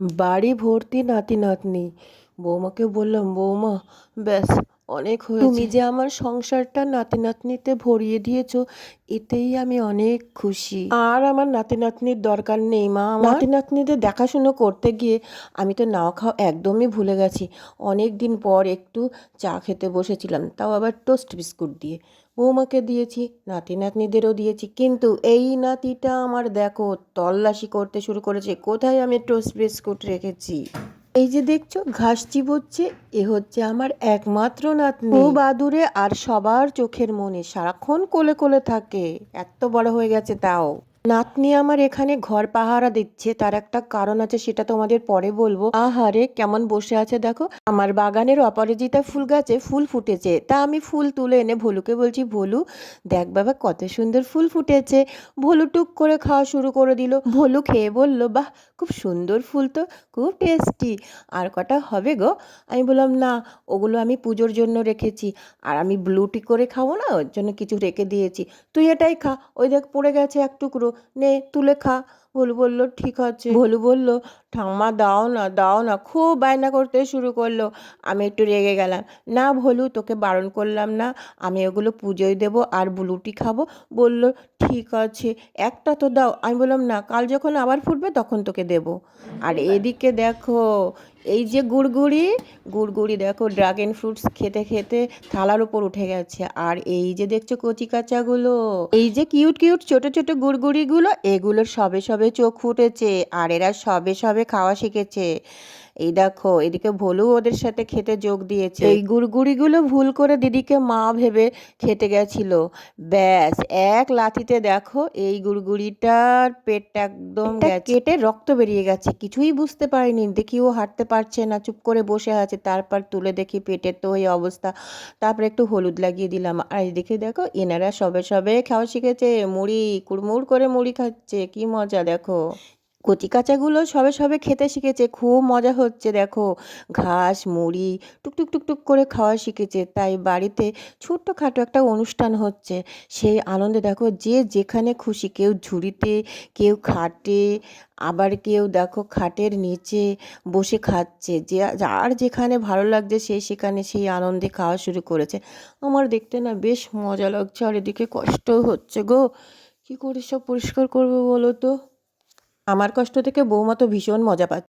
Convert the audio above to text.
বাড়ি ভর্তি নাতি নাতনি বৌমাকে বললাম বৌমা ব্যাস অনেক হয়েছে। তুমি যে আমার সংসারটা নাতি নাতনিতে ভরিয়ে দিয়েছ এতেই আমি অনেক খুশি। আর আমার নাতি নাতনির দরকার নেই মা। আমার নাতি নাতনিদের দেখাশুনো করতে গিয়ে আমি তো নাও খাওয়া একদমই ভুলে গেছি। অনেক দিন পর একটু চা খেতে বসেছিলাম তাও আবার টোস্ট বিস্কুট দিয়ে। বৌমাকে দিয়েছি নাতি নাতনিদেরও দিয়েছি কিন্তু এই নাতিটা আমার দেখো তল্লাশি করতে শুরু করেছে। কোথায় আমি টোস্ট বিস্কুট রেখেছি? এই যে দেখছ, ঘাস চিবোচ্ছে, এ হচ্ছে আমার একমাত্র নাতনি। খুব আদুরে আর সবার চোখের মনে সারাক্ষণ কোলে কোলে থাকে, এত বড় হয়ে গেছে তাও। নাতনি আমার এখানে ঘর পাহারা দিচ্ছে, তার একটা কারণ আছে সেটা তোমাদের পরে বলব। আহারে, কেমন বসে আছে দেখো। আমার বাগানের অপরাজিতা ফুল গাছে ফুল ফুটেছে। তা আমি ফুল তুলে এনে ভলুকে বলছি, ভলু, দেখ বাবা কত সুন্দর ফুল ফুটেছে। ভলু টুক করে খাওয়া শুরু করে দিল। ভলু খেয়ে বলল, বাহ, খুব সুন্দর ফুল তো, খুব টেস্টি। আর কটা হবে গো? আমি বললাম, না, ওগুলো আমি পুজোর জন্য রেখেছি। আর আমি ব্লুটি করে খাব না, ওর জন্য কিছু রেখে দিয়েছি। তুই এটাই খা। ওই দেখ, পড়ে গেছে এক টুকরো। নে তুলে খা। ভলু বলল, ঠিক আছে। ভলু বলল, ঠাম্মা দাও না দাও না, খুব বায়না করতে শুরু করল। আমি একটু রেগে গেলাম। না ভলু, তোকে বারণ করলাম না। আমি ওগুলো পুজোয় দেবো আর ব্লুটি খাব। বলল, ঠিক আছে, একটা তো দাও। আমি বললাম, না, কাল যখন আবার ফুটবে তখন তোকে দেবো। আর এদিকে দেখো, এই যে গুড়গুড়ি গুড়গুড়ি দেখো ড্রাগন ফ্রুটস খেতে খেতে থালার উপর উঠে গেছে। আর এই যে দেখছ কচি কাঁচাগুলো, এই যে কিউট কিউট ছোট ছোট গুড়গুড়িগুলো এগুলোর সবে সবে চোখ ফুটেছে আর এরা সবে সবে খাওয়া শিখেছে। এই দেখো এদিকে ভলু ওদের সাথে খেতে যোগ দিয়েছে। এই গুড়গুড়িগুলো ভুল করে দিদিকে মা ভেবে খেতে গেছিল। ব্যাস এক লাথিতে দেখো এই গুড়গুড়িটার পেটটা একদম কেটে রক্ত বেরিয়ে গেছে কিছুই বুঝতে পারিনি। দেখি ও হাঁটতে পারছে না চুপ করে বসে আছে তারপর তুলে দেখি পেটের তো এই অবস্থা। তারপরে একটু হলুদ লাগিয়ে দিলাম। আর এদিকে দেখো এনারা সবে সবে খাওয়া শিখেছে মুড়ি কুড়মুড় করে মুড়ি খাচ্ছে কি মজা দেখো। কচি কাঁচাগুলো সবে সবে খেতে শিখেছে, খুব মজা হচ্ছে দেখো। ঘাস, মুড়ি, টুকটুক টুকটুক করে খাওয়া শিখেছে, তাই বাড়িতে ছোট্টখাটো একটা অনুষ্ঠান হচ্ছে। সেই আনন্দে দেখো যে যেখানে খুশি, কেউ ঝুড়িতে, কেউ খাটে, আবার কেউ দেখো খাটের নিচে বসে খাচ্ছে। যে যার যেখানে ভালো লাগছে, সে সেখানে সেই আনন্দে খাওয়া শুরু করেছে। আমার দেখতে না বেশ মজা লাগছে, আর এদিকে কষ্টও হচ্ছে গো। কী করে সব পরিষ্কার করব বলো তো? আমার কষ্ট থেকে বৌমা তো ভীষণ মজা পাচ্ছে।